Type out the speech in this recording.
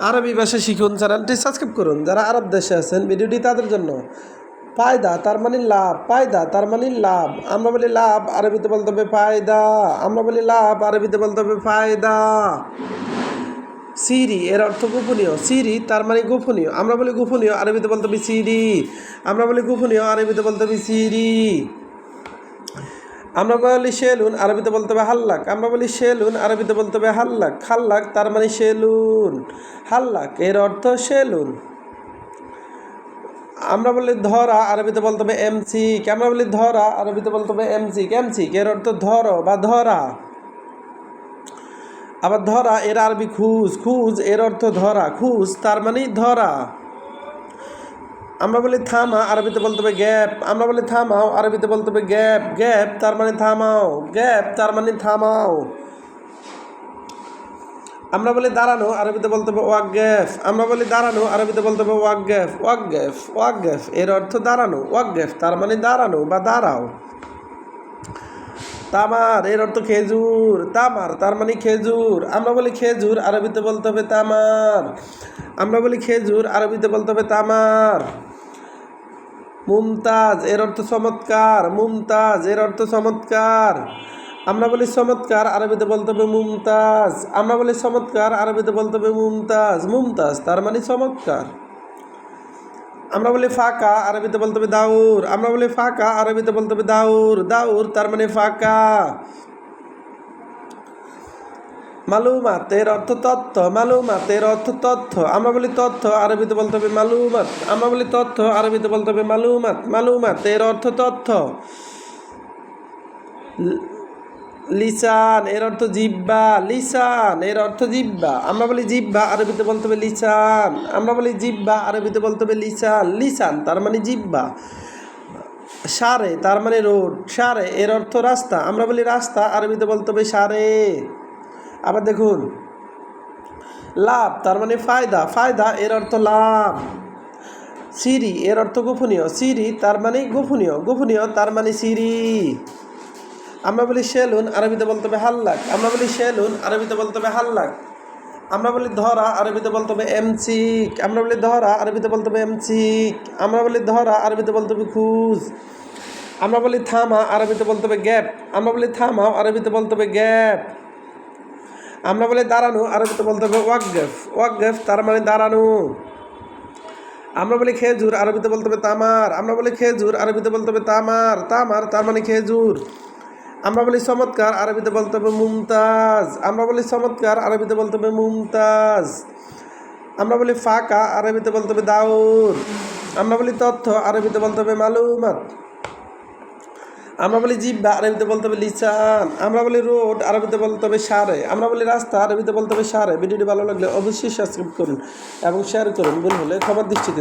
আরবি ভাষা শিখুন চ্যানেলটি সাবস্ক্রাইব করুন, যারা আরব দেশে আছেন, ভিডিওটি তাদের জন্য। পায়দা, তার মানে লাভ, পায়দা, তার মানে লাভ। আমরা বলি লাভ, আরবিতে বলতে হবে ফায়দা আমরা বলি লাভ, আরবিতে বলতে হবে ফায়দা সিরি, এর অর্থ গোপনীয়। সিরি, তার মানে গোপনীয়। আমরা বলি গোপনীয়, আরবিতে বলতে হবে সিরি। আমরা বলি গোপনীয়, আরবিতে বলতে হবে সিরি। আমরা বলি সেলুন আরবিতে বলতে হবে হাল্লাক। আমরা বলি সেলুন আরবিতে বলতে হবে হাল্লাক। হাল্লাক তার মানে সেলুন হাল্লাক এর অর্থ সেলুন আমরা বলি ধরা, আরবিতে বলতে হবে এমসি। আমরা বলি ধরা, আরবিতে বলতে হবে এমসি। এমসি? এর অর্থ ধরো বা ধরা? আবার ধরা এর আরবি খুঁজ। খুঁজ এর অর্থ ধরা। খুঁজ তার মানে ধরা। আমরা বলি থামা, আরবিতে বলতে হবে গ্যাপ। আমরা বলি থামাও, আরবিতে বলতে হবে গ্যাপ। গ্যাপ, তার মানে থামাও। গ্যাপ, তার মানে থামাও। আমরা বলি দাঁড়ানো, আরবিতে বলতে হবে ওয়াক গ্যাফ আমরা বলি দাঁড়ানো, আরবিতে বলতে হবে ওয়াক গ্যাফ ওয়াক গ্যাফ ওয়াক গ্যাফ এর অর্থ দাঁড়ানো। ওয়াক গ্যাফ তার মানে দাঁড়ানো বা দাঁড়াও। তামার, এর অর্থ খেজুর। তামার, তার মানে খেজুর। আমরা বলি খেজুর, আরবিতে বলতে হবে তামার। আমরা বলি খেজুর, আরবিতে বলতে হবে তামার। মুমতাজ, এর অর্থ চমৎকার। মুমতাজ, এর অর্থ চমৎকার। আমরা বলি চমৎকার, আরবিতে বলতে হবে মুমতাজ। আমরা বলি চমৎকার, আরবিতে বলতে হবে মুমতাজ। মুমতাজ, তার মানে চমৎকার। আমরা বলি ফাঁকা, আরবিতে বলতে হবে দাউর। আমরা বলি ফাঁকা, আরবিতে বলতে হবে দাউর। দাউর, তার মানে ফাঁকা। মালুমাত, এর অর্থ তথ্য, মালুমাত, এর অর্থ তথ্য। আমরা বলি তথ্য, আরবিতে বলতে হবে মালুমাত। আমরা বলি তথ্য, আরবিতে বলতে হবে মালুমাত। মালুমাত, এর অর্থ তথ্য। লিসান, এর অর্থ জিব্বা লিসান, এর অর্থ জিব্বা আমরা বলি জিব্বা আরবিতে বলতে হবে লিসান। আমরা বলি জিব্বা আরবিতে বলতে হবে লিসান। লিসান, তার মানে জিব্বা সারে, তার মানে রোড। সারে, এর অর্থ রাস্তা। আমরা বলি রাস্তা, আরবিতে বলতে হবে সারে। আবার দেখুন। লাভ, তার মানে ফায়দা। ফায়দা এর অর্থ লাভ। সিরি এর অর্থ গোপনীয়। সিরি তার মানে গোপনীয়। গোপনীয় তার মানে সিরি। আমরা বলি সেলুন, আরবিতে বলতে হবে হাল্লাক। আমরা বলি সেলুন, আরবিতে বলতে হবে হাল্লাক। আমরা বলি ধরা, আরবিতে বলতে হবে এমসিক। আমরা বলি ধরা, আরবিতে বলতে হবে এমসিক। আমরা বলি ধরা, আরবিতে বলতে হবে খুঁজ। আমরা বলি থামা, আরবিতে বলতে হবে গ্যাপ। আমরা বলি থামাও, আরবিতে বলতে হবে গ্যাপ। আমরা বলে দাঁড়ানো আরবিতে বলতে হবে? ওয়াকগেফ ওয়াকগেফ তার মানে দাঁড়ানো। আমরা বলি খেজুর আরবিতে বলতে হবে? তামার। আমরা বলি খেজুর আরবিতে বলতে হবে? তামার। তামার তার মানে খেজুর। আমরা বলি চমৎকার আরবিতে বলতে হবে? মুমতাজ। আমরা বলি চমৎকার আরবিতে বলতে হবে? মুমতাজ। আমরা বলি ফাঁকা আরবিতে বলতে হবে? দাউর আমরা বলি তথ্য আরবিতে বলতে হবে? মালুমাত। আমরা বলি জিব্বা আরবিতে বলতে হবে লিচান আমরা বলি রোড, আরবিতে বলতে হবে সারে, আমরা বলি রাস্তা, আরবিতে বলতে হবে সারে। ভিডিওটি ভালো লাগলে অবশ্যই সাবস্ক্রাইব করুন এবং শেয়ার করুন। ভুল হলে খবর দিচ্ছি